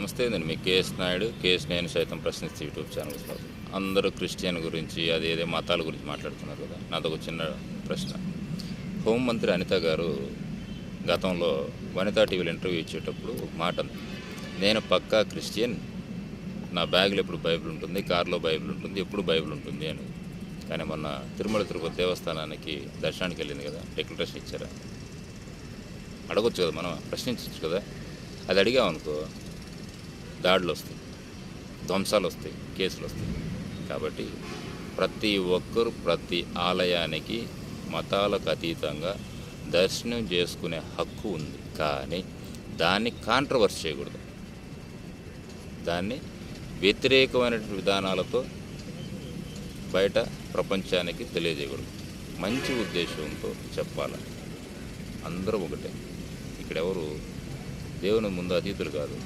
నమస్తే నేను మీ KS Naidu. KS నేను సైతం ప్రశ్నిస్తే యూట్యూబ్ ఛానల్ స్వాగతం. అందరూ క్రిస్టియన్ గురించి అది ఏదే మతాల గురించి మాట్లాడుతున్నారు కదా. నాదొక చిన్న ప్రశ్న. హోంమంత్రి అనిత గారు గతంలో వనితా టీవీలో ఇంటర్వ్యూ ఇచ్చేటప్పుడు ఒక మాట నేను పక్కా క్రిస్టియన్. నా బ్యాగ్లో ఎప్పుడు బైబిల్ ఉంటుంది కారులో బైబిల్ ఉంటుంది ఎప్పుడు బైబిల్ ఉంటుంది అని. కానీ మొన్న తిరుమల తిరుపతి దేవస్థానానికి దర్శనానికి వెళ్ళింది కదా డెక్లరేషన్ ఇచ్చారా? అడగొచ్చు కదా మనం ప్రశ్నించవచ్చు కదా. అది అడిగామనుకో దాడులు వస్తాయి. ధ్వంసాలు వస్తాయి. కేసులు వస్తాయి. కాబట్టి ప్రతి ఒక్కరు ప్రతి ఆలయానికి మతాలకు అతీతంగా దర్శనం చేసుకునే హక్కు ఉంది. కానీ దాన్ని కాంట్రవర్స్ చేయకూడదు. దాన్ని వ్యతిరేకమైన విధానాలతో బయట ప్రపంచానికి తెలియజేయకూడదు. మంచి ఉద్దేశంతో చెప్పాలి. అందరూ ఒకటే. ఇక్కడెవరు? దేవుని ముందు అతీతులు కాదు.